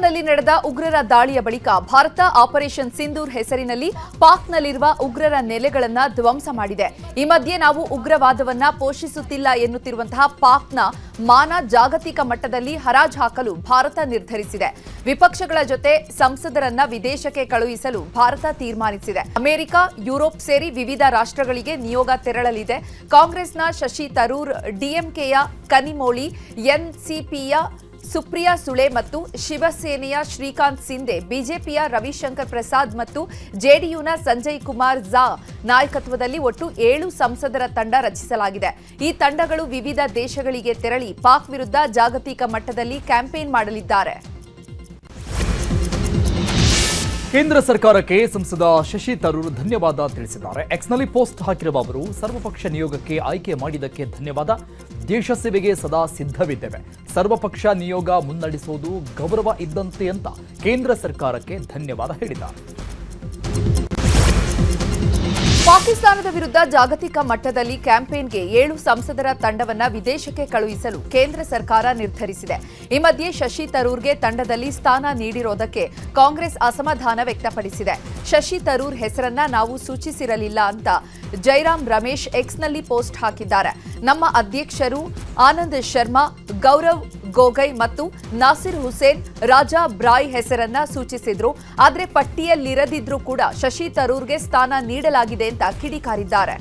ಪಹಲ್ಗಾಮ್ನಲ್ಲಿ ನಡೆದ ಉಗ್ರರ ದಾಳಿಯ ಬಳಿಕ ಭಾರತ ಆಪರೇಷನ್ ಸಿಂಧೂರ್ ಹೆಸರಿನಲ್ಲಿ ಪಾಕ್ನಲ್ಲಿರುವ ಉಗ್ರರ ನೆಲೆಗಳನ್ನ ಧ್ವಂಸ ಮಾಡಿದೆ. ಈ ಮಧ್ಯೆ ನಾವು ಉಗ್ರವಾದವನ್ನ ಪೋಷಿಸುತ್ತಿಲ್ಲ ಎನ್ನುತ್ತಿರುವಂತಹ ಪಾಕ್ನ ಮಾನ ಜಾಗತಿಕ ಮಟ್ಟದಲ್ಲಿ ಹರಾಜು ಹಾಕಲು ಭಾರತ ನಿರ್ಧರಿಸಿದೆ. ವಿಪಕ್ಷಗಳ ಜೊತೆ ಸಂಸದರನ್ನ ವಿದೇಶಕ್ಕೆ ಕಳುಹಿಸಲು ಭಾರತ ತೀರ್ಮಾನಿಸಿದೆ. ಅಮೆರಿಕ, ಯುರೋಪ್ ಸೇರಿ ವಿವಿಧ ರಾಷ್ಟ್ರಗಳಿಗೆ ನಿಯೋಗ ತೆರಳಲಿದೆ. ಕಾಂಗ್ರೆಸ್ನ ಶಶಿ ತರೂರ್ ಡಿಎಂಕೆಯ ಕನಿಮೋಳಿ ಎನ್ಸಿಪಿಯ ಸುಪ್ರಿಯಾ ಸುಳೆ ಮತ್ತು ಶಿವಸೇನೆಯ ಶ್ರೀಕಾಂತ್ ಸಿಂಧೆ, ಬಿಜೆಪಿಯ ರವಿಶಂಕರ್ ಪ್ರಸಾದ್ ಮತ್ತು ಜೆಡಿಯುನ ಸಂಜಯ್ ಕುಮಾರ್ ಝಾ ನಾಯಕತ್ವದಲ್ಲಿ ಒಟ್ಟು ಏಳು ಸಂಸದರ ತಂಡ ರಚಿಸಲಾಗಿದೆ. ಈ ತಂಡಗಳು ವಿವಿಧ ದೇಶಗಳಿಗೆ ತೆರಳಿ ಪಾಕ್ ವಿರುದ್ಧ ಜಾಗತಿಕ ಮಟ್ಟದಲ್ಲಿ ಕ್ಯಾಂಪೇನ್ ಮಾಡಲಿದ್ದಾರೆ. ಕೇಂದ್ರ ಸರ್ಕಾರಕ್ಕೆ ಸಂಸದ ಶಶಿ ತರೂರ್ ಧನ್ಯವಾದ ತಿಳಿಸಿದ್ದಾರೆ. ಎಕ್ಸ್ನಲ್ಲಿ ಪೋಸ್ಟ್ ಹಾಕಿರುವ ಅವರು, ಸರ್ವಪಕ್ಷ ನಿಯೋಗಕ್ಕೆ ಆಯ್ಕೆ ಮಾಡಿದ್ದಕ್ಕೆ ಧನ್ಯವಾದ. ದೇಶ ಸೇವೆಗೆ ಸದಾ ಸಿದ್ಧವಿದ್ದೇವೆ. ಸರ್ವಪಕ್ಷ ನಿಯೋಗ ಮುನ್ನಡೆಸುವುದು ಗೌರವ ಇದ್ದಂತೆ ಅಂತ ಕೇಂದ್ರ ಸರ್ಕಾರಕ್ಕೆ ಧನ್ಯವಾದ ಹೇಳಿದ್ದಾರೆ. ಪಾಕಿಸ್ತಾನದ ವಿರುದ್ಧ ಜಾಗತಿಕ ಮಟ್ಟದಲ್ಲಿ ಕ್ಯಾಂಪೇನ್ಗೆ ಏಳು ಸಂಸದರ ತಂಡವನ್ನು ವಿದೇಶಕ್ಕೆ ಕಳುಹಿಸಲು ಕೇಂದ್ರ ಸರ್ಕಾರ ನಿರ್ಧರಿಸಿದೆ. ಈ ಮಧ್ಯೆ ಶಶಿ ತರೂರ್ಗೆ ತಂಡದಲ್ಲಿ ಸ್ಥಾನ ನೀಡಿರೋದಕ್ಕೆ ಕಾಂಗ್ರೆಸ್ ಅಸಮಾಧಾನ ವ್ಯಕ್ತಪಡಿಸಿದೆ. ಶಶಿ ತರೂರ್ ಹೆಸರನ್ನ ನಾವು ಸೂಚಿಸಿರಲಿಲ್ಲ ಅಂತ ಜೈರಾಮ್ ರಮೇಶ್ ಎಕ್ಸ್ನಲ್ಲಿ ಪೋಸ್ಟ್ ಹಾಕಿದ್ದಾರೆ. ನಮ್ಮ ಅಧ್ಯಕ್ಷರು ಆನಂದ್ ಶರ್ಮಾ, ಗೌರವ್ ಗೋಗೈ ಮತ್ತು ನಾಸಿರ್ ಹುಸೇನ್ ರಾಜಾ ಬ್ರಾಯ್ ಹೆಸರನ್ನ ಸೂಚಿಸಿದ್ರು. ಆದರೆ ಪಟ್ಟಿಯಲ್ಲಿರದಿದ್ರೂ ಕೂಡ ಶಶಿ ತರೂರ್ಗೆ ಸ್ಥಾನ ನೀಡಲಾಗಿದೆ ಅಂತ ಕಿಡಿಕಾರಿದ್ದಾರೆ.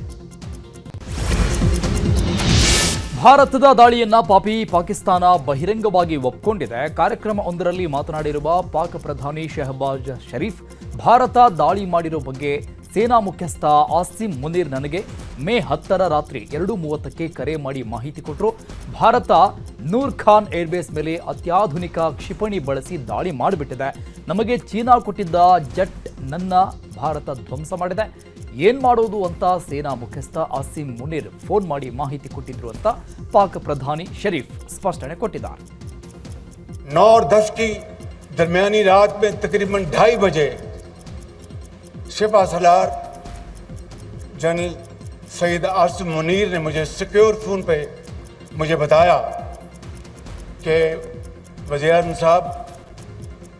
ಭಾರತದ ದಾಳಿಯನ್ನ ಪಾಪಿ ಪಾಕಿಸ್ತಾನ ಬಹಿರಂಗವಾಗಿ ಒಪ್ಪಿಕೊಂಡಿದೆ ಕಾರ್ಯಕ್ರಮ ಒಂದರಲ್ಲಿ ಮಾತನಾಡಿರುವ ಪಾಕ್ ಪ್ರಧಾನಿ ಶೆಹಬಾಜ್ ಶರೀಫ್, ಭಾರತ ದಾಳಿ ಮಾಡಿರೋ ಬಗ್ಗೆ ಸೇನಾ ಮುಖ್ಯಸ್ಥ ಆಸಿಮ್ ಮುನೀರ್ ನನಗೆ ಮೇ ಹತ್ತರ ರಾತ್ರಿ ಎರಡು ಮೂವತ್ತಕ್ಕೆ ಕರೆ ಮಾಡಿ ಮಾಹಿತಿ ಕೊಟ್ಟರು ಭಾರತ ನೂರ್ ಖಾನ್ ಏರ್ಬೇಸ್ ಮೇಲೆ ಅತ್ಯಾಧುನಿಕ ಕ್ಷಿಪಣಿ ಬಳಸಿ ದಾಳಿ ಮಾಡಿಬಿಟ್ಟಿದೆ ನಮಗೆ ಚೀನಾ ಕೊಟ್ಟಿದ್ದ ಜಟ್ ನನ್ನ ಭಾರತ ಧ್ವಂಸ ಮಾಡಿದೆ ಏನ್ ಮಾಡೋದು ಅಂತ ಸೇನಾ ಮುಖ್ಯಸ್ಥ ಆಸಿಮ್ ಮುನೀರ್ ಫೋನ್ ಮಾಡಿ ಮಾಹಿತಿ ಕೊಟ್ಟಿದ್ರು ಅಂತ ಪಾಕ್ ಪ್ರಧಾನಿ ಶರೀಫ್ ಸ್ಪಷ್ಟನೆ ಕೊಟ್ಟಿದ್ದಾರೆ नौ और दस की दरमियानी रात में तकरीबन ढाई बजे शिफा सलार, जनरल सईद आसिम मुनीर ने मुझे सिक्योर फ़ोन पे मुझे बताया कि वज़ीर आज़म साहब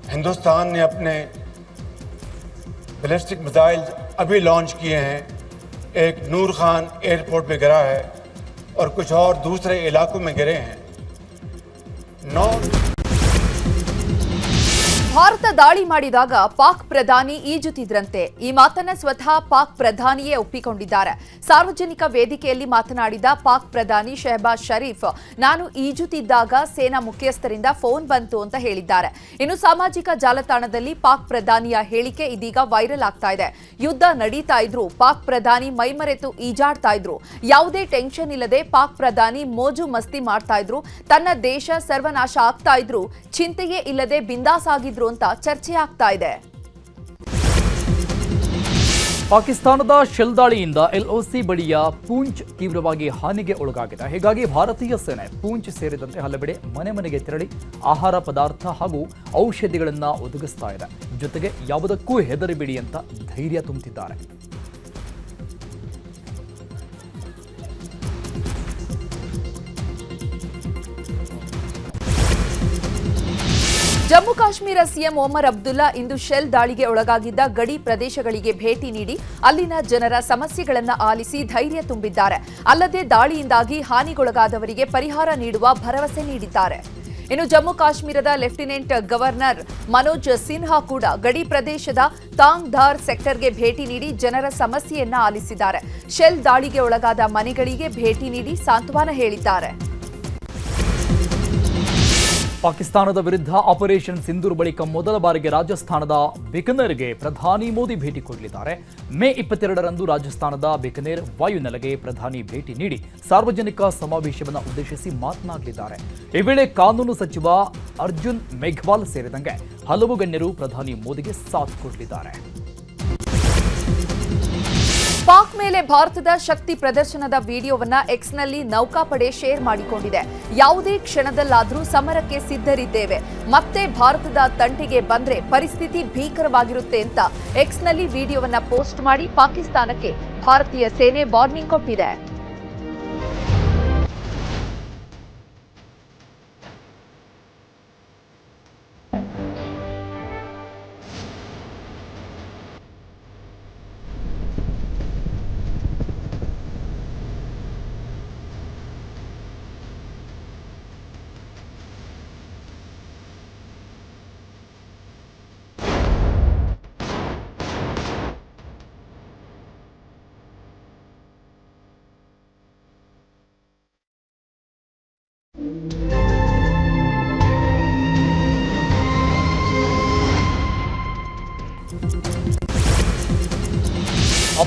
हिंदुस्तान ने अपने बैलिस्टिक मिसाइल अभी लॉन्च किए हैं। एक नूर खान एयरपोर्ट पे गिरा है और कुछ और दूसरे इलाकों में गिरे हैं। नौ ಭಾರತ ದಾಳಿ ಮಾಡಿದಾಗ ಪಾಕ್ ಪ್ರಧಾನಿ ಈಜುತ್ತಿದ್ರಂತೆ. ಈ ಮಾತನ್ನ ಸ್ವತಃ ಪಾಕ್ ಪ್ರಧಾನಿಯೇ ಒಪ್ಪಿಕೊಂಡಿದ್ದಾರೆ. ಸಾರ್ವಜನಿಕ ವೇದಿಕೆಯಲ್ಲಿ ಮಾತನಾಡಿದ ಪಾಕ್ ಪ್ರಧಾನಿ ಶೆಹಬಾಜ್ ಶರೀಫ್, ನಾನು ಈಜುತ್ತಿದ್ದಾಗ ಸೇನಾ ಮುಖ್ಯಸ್ಥರಿಂದ ಫೋನ್ ಬಂತು ಅಂತ ಹೇಳಿದ್ದಾರೆ. ಇನ್ನು ಸಾಮಾಜಿಕ ಜಾಲತಾಣದಲ್ಲಿ ಪಾಕ್ ಪ್ರಧಾನಿಯ ಹೇಳಿಕೆ ಇದೀಗ ವೈರಲ್ ಆಗ್ತಾ ಇದೆ. ಯುದ್ಧ ನಡೀತಾ ಇದ್ರು, ಪಾಕ್ ಪ್ರಧಾನಿ ಮೈಮರೆತು ಈಜಾಡ್ತಾ ಇದ್ರು. ಯಾವುದೇ ಟೆನ್ಷನ್ ಇಲ್ಲದೆ ಪಾಕ್ ಪ್ರಧಾನಿ ಮೋಜು ಮಸ್ತಿ ಮಾಡ್ತಾ ಇದ್ರು. ತನ್ನ ದೇಶ ಸರ್ವನಾಶ ಆಗ್ತಾ ಇದ್ರು. ಚಿಂತೆಯೇ ಇಲ್ಲದೆ ಬಿಂದಾಸ್ ಆಗಿದ್ರು ಅಂತ ಚರ್ಚೆ ಆಗ್ತಾ ಇದೆ. ಪಾಕಿಸ್ತಾನದ ಶೆಲ್ ದಾಳಿಯಿಂದ ಎಲ್ಒಸಿ ಬಳಿಯ ಪೂಂಚ್ ತೀವ್ರವಾಗಿ ಹಾನಿಗೆ ಒಳಗಾಗಿದೆ. ಹೀಗಾಗಿ ಭಾರತೀಯ ಸೇನೆ ಪೂಂಚ್ ಸೇರಿದಂತೆ ಹಲವೆಡೆ ಮನೆ ಮನೆಗೆ ತೆರಳಿ ಆಹಾರ ಪದಾರ್ಥ ಹಾಗೂ ಔಷಧಿಗಳನ್ನು ಒದಗಿಸ್ತಾ ಇದೆ. ಜೊತೆಗೆ ಯಾವುದಕ್ಕೂ ಹೆದರಿಬಿಡಿ ಅಂತ ಧೈರ್ಯ ತುಂಬುತ್ತಿದ್ದಾರೆ ಜಮ್ಮು ಕಾಶ್ಮೀರ ಸಿಎಂ ಒಮರ್ ಅಬ್ದುಲ್ಲಾ ಇಂದು ಶೆಲ್ ದಾಳಿಗೆ ಒಳಗಾಗಿದ್ದ ಗಡಿ ಪ್ರದೇಶಗಳಿಗೆ ಭೇಟಿ ನೀಡಿ ಅಲ್ಲಿನ ಜನರ ಸಮಸ್ಯೆಗಳನ್ನು ಆಲಿಸಿ ಧೈರ್ಯ ತುಂಬಿದ್ದಾರೆ. ಅಲ್ಲದೆ ದಾಳಿಯಿಂದಾಗಿ ಹಾನಿಗೊಳಗಾದವರಿಗೆ ಪರಿಹಾರ ನೀಡುವ ಭರವಸೆ ನೀಡಿದ್ದಾರೆ. ಇನ್ನು ಜಮ್ಮು ಕಾಶ್ಮೀರದ ಲೆಫ್ಟಿನೆಂಟ್ ಗವರ್ನರ್ ಮನೋಜ್ ಸಿನ್ಹಾ ಕೂಡ ಗಡಿ ಪ್ರದೇಶದ ತಾಂಗ್ ಧಾರ್ ಸೆಕ್ಟರ್ಗೆ ಭೇಟಿ ನೀಡಿ ಜನರ ಸಮಸ್ಯೆಯನ್ನು ಆಲಿಸಿದ್ದಾರೆ. ಶೆಲ್ ದಾಳಿಗೆ ಒಳಗಾದ ಮನೆಗಳಿಗೆ ಭೇಟಿ ನೀಡಿ ಸಾಂತ್ವನ ಹೇಳಿದ್ದಾರೆ. ಪಾಕಿಸ್ತಾನದ ವಿರುದ್ಧ ಆಪರೇಷನ್ ಸಿಂಧೂರ್ ಬಳಿಕ ಮೊದಲ ಬಾರಿಗೆ ರಾಜಸ್ಥಾನದ ಬಿಕನೇರ್ಗೆ ಪ್ರಧಾನಿ ಮೋದಿ ಭೇಟಿ ಕೊಡಲಿದ್ದಾರೆ. ಮೇ ಇಪ್ಪತ್ತೆರಡರಂದು ರಾಜಸ್ಥಾನದ ಬಿಕನೇರ್ ವಾಯುನೆಲೆಗೆ ಪ್ರಧಾನಿ ಭೇಟಿ ನೀಡಿ ಸಾರ್ವಜನಿಕ ಸಮಾವೇಶವನ್ನು ಉದ್ದೇಶಿಸಿ ಮಾತನಾಡಲಿದ್ದಾರೆ. ಈ ವೇಳೆ ಕಾನೂನು ಸಚಿವ ಅರ್ಜುನ್ ಮೇಘ್ವಾಲ್ ಸೇರಿದಂತೆ ಹಲವು ಗಣ್ಯರು ಪ್ರಧಾನಿ ಮೋದಿಗೆ ಸಾಥ್ ಕೊಡಲಿದ್ದಾರೆ. ಪಾಕ್ ಮೇಲೆ ಭಾರತದ ಶಕ್ತಿ ಪ್ರದರ್ಶನದ ವಿಡಿಯೋವನ್ನ ಎಕ್ಸ್ನಲ್ಲಿ ನೌಕಾಪಡೆ ಶೇರ್ ಮಾಡಿಕೊಂಡಿದೆ. ಯಾವುದೇ ಕ್ಷಣದಲ್ಲಾದರೂ ಸಮರಕ್ಕೆ ಸಿದ್ಧರಿದ್ದೇವೆ. ಮತ್ತೆ ಭಾರತದ ತಂಟೆಗೆ ಬಂದ್ರೆ ಪರಿಸ್ಥಿತಿ ಭೀಕರವಾಗಿರುತ್ತೆ ಅಂತ ಎಕ್ಸ್ನಲ್ಲಿ ವಿಡಿಯೋವನ್ನ ಪೋಸ್ಟ್ ಮಾಡಿ ಪಾಕಿಸ್ತಾನಕ್ಕೆ ಭಾರತೀಯ ಸೇನೆ ವಾರ್ನಿಂಗ್ ಕೊಟ್ಟಿದೆ.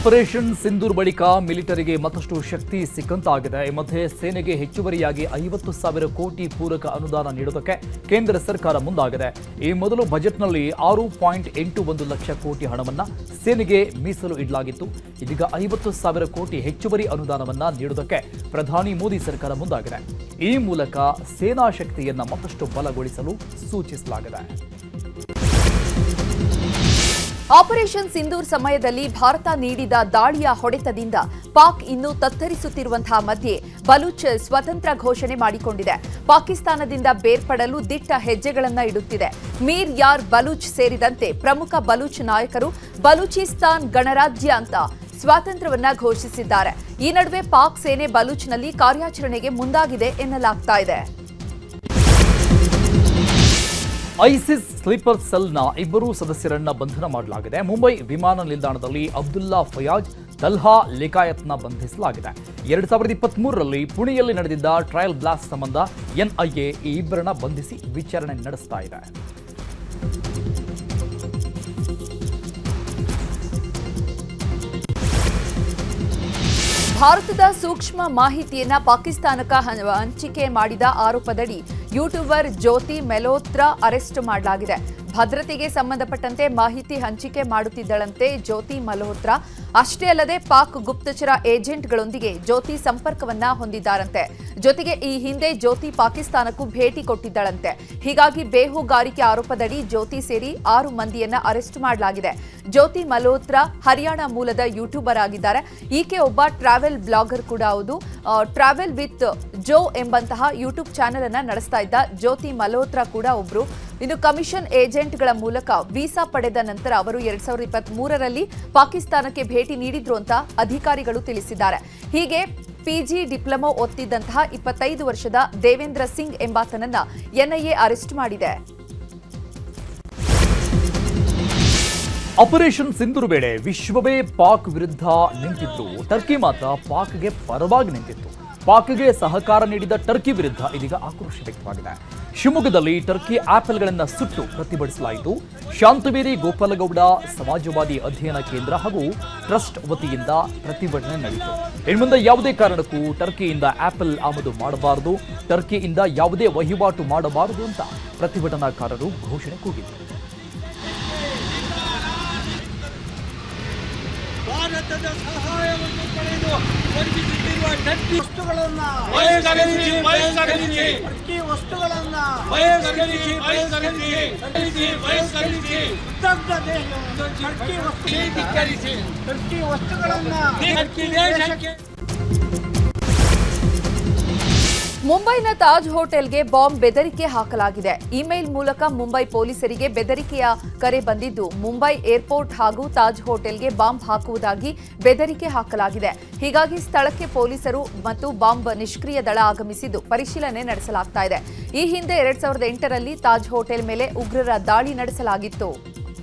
ಆಪರೇಷನ್ ಸಿಂಧೂರ್ ಬಳಿಕ ಮಿಲಿಟರಿಗೆ ಮತ್ತಷ್ಟು ಶಕ್ತಿ ಸಿಕ್ಕಂತಾಗಿದೆ. ಈ ಮಧ್ಯೆ ಸೇನೆಗೆ ಹೆಚ್ಚುವರಿಯಾಗಿ ಐವತ್ತು ಸಾವಿರ ಕೋಟಿ ಪೂರಕ ಅನುದಾನ ನೀಡುವುದಕ್ಕೆ ಕೇಂದ್ರ ಸರ್ಕಾರ ಮುಂದಾಗಿದೆ. ಈ ಮೊದಲು ಬಜೆಟ್ನಲ್ಲಿ ಆರು ಪಾಯಿಂಟ್ ಎಂಟು ಒಂದು ಲಕ್ಷ ಕೋಟಿ ಹಣವನ್ನು ಸೇನೆಗೆ ಮೀಸಲು ಇಡಲಾಗಿತ್ತು. ಇದೀಗ ಐವತ್ತು ಸಾವಿರ ಕೋಟಿ ಹೆಚ್ಚುವರಿ ಅನುದಾನವನ್ನ ನೀಡುವುದಕ್ಕೆ ಪ್ರಧಾನಿ ಮೋದಿ ಸರ್ಕಾರ ಮುಂದಾಗಿದೆ. ಈ ಮೂಲಕ ಸೇನಾ ಶಕ್ತಿಯನ್ನು ಮತ್ತಷ್ಟು ಬಲಗೊಳಿಸಲು ಸೂಚಿಸಲಾಗಿದೆ. ಆಪರೇಷನ್ ಸಿಂಧೂರ್ ಸಮಯದಲ್ಲಿ ಭಾರತ ನೀಡಿದ ದಾಳಿಯ ಹೊಡೆತದಿಂದ ಪಾಕ್ ಇನ್ನೂ ತತ್ತರಿಸುತ್ತಿರುವಂತಹ ಮಧ್ಯೆ ಬಲೂಚ್ ಸ್ವತಂತ್ರ ಘೋಷಣೆ ಮಾಡಿಕೊಂಡಿದೆ. ಪಾಕಿಸ್ತಾನದಿಂದ ಬೇರ್ಪಡಲು ದಿಟ್ಟ ಹೆಜ್ಜೆಗಳನ್ನ ಇಡುತ್ತಿದೆ. ಮೀರ್ ಯಾರ್ ಬಲೂಚ್ ಸೇರಿದಂತೆ ಪ್ರಮುಖ ಬಲೂಚ್ ನಾಯಕರು ಬಲೂಚಿಸ್ತಾನ್ ಗಣರಾಜ್ಯ ಅಂತ ಸ್ವಾತಂತ್ರ್ಯವನ್ನ ಘೋಷಿಸಿದ್ದಾರೆ. ಈ ನಡುವೆ ಪಾಕ್ ಸೇನೆ ಬಲೂಚ್ನಲ್ಲಿ ಕಾರ್ಯಾಚರಣೆಗೆ ಮುಂದಾಗಿದೆ ಎನ್ನಲಾಗ್ತಾ ಇದೆ. ಐಸಿಸ್ ಸ್ಲೀಪರ್ ಸೆಲ್ನ ಇಬ್ಬರು ಸದಸ್ಯರನ್ನ ಬಂಧನ ಮಾಡಲಾಗಿದೆ. ಮುಂಬೈ ವಿಮಾನ ನಿಲ್ದಾಣದಲ್ಲಿ ಅಬ್ದುಲ್ಲಾ ಫಯಾಜ್, ತಲ್ಹಾ ಲಿಕಾಯತ್ನ ಬಂಧಿಸಲಾಗಿದೆ. ಎರಡ್ ಸಾವಿರದ ಇಪ್ಪತ್ತ್ ಮೂರರಲ್ಲಿ ಪುಣೆಯಲ್ಲಿ ನಡೆದಿದ್ದ ಟ್ರಯಲ್ ಬ್ಲಾಸ್ಟ್ ಸಂಬಂಧ ಎನ್ಐಎ ಈ ಇಬ್ಬರನ್ನ ಬಂಧಿಸಿ ವಿಚಾರಣೆ ನಡೆಸ್ತಾ ಇದೆ. ಭಾರತದ ಸೂಕ್ಷ್ಮ ಮಾಹಿತಿಯನ್ನ ಪಾಕಿಸ್ತಾನಕ್ಕೆ ಹಂಚಿಕೆ ಮಾಡಿದ ಆರೋಪದಡಿ ಯೂಟ್ಯೂಬರ್ ಜ್ಯೋತಿ ಮೆಲೋತ್ರ ಅರೆಸ್ಟ್ ಮಾಡಲಾಗಿದೆ. ಭದ್ರತೆಗೆ ಸಂಬಂಧಪಟ್ಟಂತೆ ಮಾಹಿತಿ ಹಂಚಿಕೆ ಮಾಡುತ್ತಿದ್ದಳಂತೆ ಜ್ಯೋತಿ ಮಲ್ಹೋತ್ರಾ. ಅಷ್ಟೇ ಅಲ್ಲದೆ ಪಾಕ್ ಗುಪ್ತಚರ ಏಜೆಂಟ್ಗಳೊಂದಿಗೆ ಜ್ಯೋತಿ ಸಂಪರ್ಕವನ್ನ ಹೊಂದಿದ್ದಾರಂತೆ. ಜೊತೆಗೆ ಈ ಹಿಂದೆ ಜ್ಯೋತಿ ಪಾಕಿಸ್ತಾನಕ್ಕೂ ಭೇಟಿ ಕೊಟ್ಟಿದ್ದಳಂತೆ. ಹೀಗಾಗಿ ಬೇಹುಗಾರಿಕೆ ಆರೋಪದಡಿ ಜ್ಯೋತಿ ಸೇರಿ ಆರು ಮಂದಿಯನ್ನ ಅರೆಸ್ಟ್ ಮಾಡಲಾಗಿದೆ. ಜ್ಯೋತಿ ಮಲ್ಹೋತ್ರಾ ಹರಿಯಾಣ ಮೂಲದ ಯೂಟ್ಯೂಬರ್ ಆಗಿದ್ದಾರೆ. ಈಕೆ ಒಬ್ಬ ಟ್ರಾವೆಲ್ ಬ್ಲಾಗರ್ ಕೂಡ ಹೌದು. ಟ್ರಾವೆಲ್ ವಿತ್ ಜೋ ಎಂಬಂತಹ ಯೂಟ್ಯೂಬ್ ಚಾನೆಲ್ ಅನ್ನ ನಡೆಸ್ತಾ ಇದ್ದ ಜ್ಯೋತಿ ಮಲ್ಹೋತ್ರಾ ಕೂಡ ಒಬ್ರು. ಇನ್ನು ಕಮಿಷನ್ ಏಜೆಂಟ್ಗಳ ಮೂಲಕ ವೀಸಾ ಪಡೆದ ನಂತರ ಅವರು ಎರಡ್ ಸಾವಿರದ ಇಪ್ಪತ್ತ್ ಮೂರರಲ್ಲಿ ಪಾಕಿಸ್ತಾನಕ್ಕೆ ಭೇಟಿ ನೀಡಿದ್ರು ಅಂತ ಅಧಿಕಾರಿಗಳು ತಿಳಿಸಿದ್ದಾರೆ. ಹೀಗೆ ಪಿಜಿ ಡಿಪ್ಲೊಮಾ ಒತ್ತಿದ್ದಂತಹ ಇಪ್ಪತ್ತೈದು ವರ್ಷದ ದೇವೇಂದ್ರ ಸಿಂಗ್ ಎಂಬಾತನನ್ನ ಎನ್ಐಎ ಅರೆಸ್ಟ್ ಮಾಡಿದೆ. ಆಪರೇಷನ್ ಸಿಂಧೂರು ವೇಳೆ ವಿಶ್ವವೇ ಪಾಕ್ ವಿರುದ್ಧ ನಿಂತಿತ್ತು. ಟರ್ಕಿ ಮಾತ್ರ ಪಾಕ್ಗೆ ಪರವಾಗಿ ನಿಂತಿತ್ತು. ಪಾಕ್ಗೆ ಸಹಕಾರ ನೀಡಿದ ಟರ್ಕಿ ವಿರುದ್ಧ ಇದೀಗ ಆಕ್ರೋಶ ವ್ಯಕ್ತವಾಗಿದೆ. ಶಿವಮೊಗ್ಗದಲ್ಲಿ ಟರ್ಕಿ ಆಪಲ್ಗಳನ್ನು ಸುಟ್ಟು ಪ್ರತಿಭಟಿಸಲಾಯಿತು. ಶಾಂತವೇರಿ ಗೋಪಾಲಗೌಡ ಸಮಾಜವಾದಿ ಅಧ್ಯಯನ ಕೇಂದ್ರ ಹಾಗೂ ಟ್ರಸ್ಟ್ ವತಿಯಿಂದ ಪ್ರತಿಭಟನೆ ನಡೆಯಿತು. ಇನ್ಮುಂದೆ ಯಾವುದೇ ಕಾರಣಕ್ಕೂ ಟರ್ಕಿಯಿಂದ ಆಪಲ್ ಆಮದು ಮಾಡಬಾರದು, ಟರ್ಕಿಯಿಂದ ಯಾವುದೇ ವಹಿವಾಟು ಮಾಡಬಾರದು ಅಂತ ಪ್ರತಿಭಟನಾಕಾರರು ಘೋಷಣೆ ಕೂಗಿದರು. ಭಾರತದ ಸಹಾಯವನ್ನು ಪಡೆದು ವಂಚಿಸುತ್ತಿರುವ ಟರ್ಕಿ ವಸ್ತುಗಳನ್ನ ಬಹಿಷ್ಕರಿಸಿ ಬಹಿಷ್ಕರಿಸಿ ಟರ್ಕಿ ವಸ್ತುಗಳನ್ನ ಉತ್ತಮ ಟರ್ಕಿ ವಸ್ತು ಧಿಕ್ಕರಿಸಿ ವಸ್ತುಗಳನ್ನು ದೇಶಕ್ಕೆ ಮುಂಬೈನ ತಾಜ್ ಹೋಟೆಲ್ಗೆ ಬಾಂಬ್ ಬೆದರಿಕೆ ಹಾಕಲಾಗಿದೆ. ಇಮೇಲ್ ಮೂಲಕ ಮುಂಬೈ ಪೊಲೀಸರಿಗೆ ಬೆದರಿಕೆಯ ಕರೆ ಬಂದಿದ್ದು, ಮುಂಬೈ ಏರ್ಪೋರ್ಟ್ ಹಾಗೂ ತಾಜ್ ಹೋಟೆಲ್ಗೆ ಬಾಂಬ್ ಹಾಕುವುದಾಗಿ ಬೆದರಿಕೆ ಹಾಕಲಾಗಿದೆ. ಹೀಗಾಗಿ ಸ್ಥಳಕ್ಕೆ ಪೊಲೀಸರು ಮತ್ತು ಬಾಂಬ್ ನಿಷ್ಕ್ರಿಯ ದಳ ಆಗಮಿಸಿದ್ದು ಪರಿಶೀಲನೆ ನಡೆಸಲಾಗ್ತಾ ಈ ಹಿಂದೆ ಎರಡ್ ಸಾವಿರದ ಎಂಟರಲ್ಲಿ ತಾಜ್ ಹೋಟೆಲ್ ಮೇಲೆ ಉಗ್ರರ ದಾಳಿ ನಡೆಸಲಾಗಿತ್ತು.